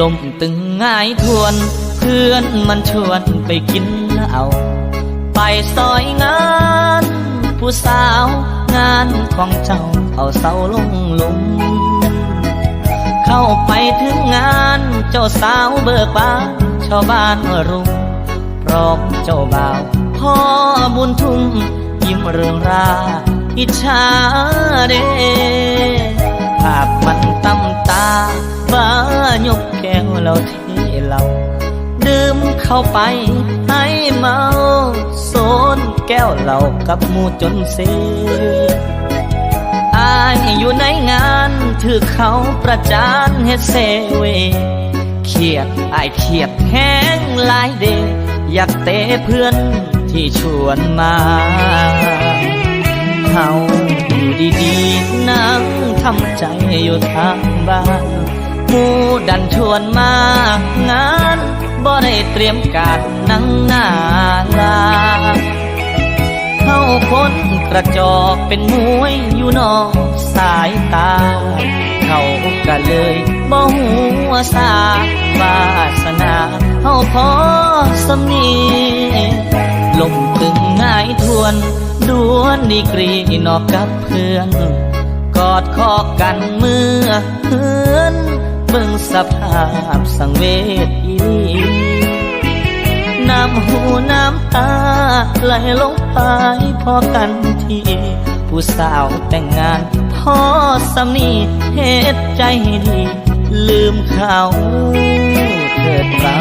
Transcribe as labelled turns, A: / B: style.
A: ลมตึงง่ายทวน เพื่อนมันชวนไปกินเหล้าไปซอยงาน ผู้สาวงานของเจ้าเอาเสาลงหลุมเข้าไปถึงงานเจ้าสาวเบิกบานชาวบ้านรุมพร้อมเจ้าบ่าวพ่อบุญทุ่มยิ้มเรืองราอิจฉาเดภาพมันตำตาบ้า แก้วเราเทเราดื่มเข้าไปให้เมาโซนแก้วเรากับมูจนเซอายอยู่ในงานถือเขาประจานเฮ็ดเซเวเครียดอายเครียดแห้งหลายเดอยากเตะเพื่อนที่ชวนมาเฮาอยู่ดีๆนั่งทำใจอยู่ทางบ้าน มูดันชวนมางานบ่ได้เตรียมการนั่งหน้าลาเข้าคนกระจอกเป็นมวยอยู่นอกสายตา เขาก็เลยบ่หัวสาวาสนาเฮาพอสำนีลมตึงง่ายทวนดวนดีกรีนอกกับเพื่อน กอดคอกันเมื่อเพื่อน บิ่งสภาพสังเวชอีหลีน้ำหูน้ำตาไหลลงไปพอกันทีผู้สาวแต่งงานพอสำนีเหตุใจดี ลืมเขาเถิดเรา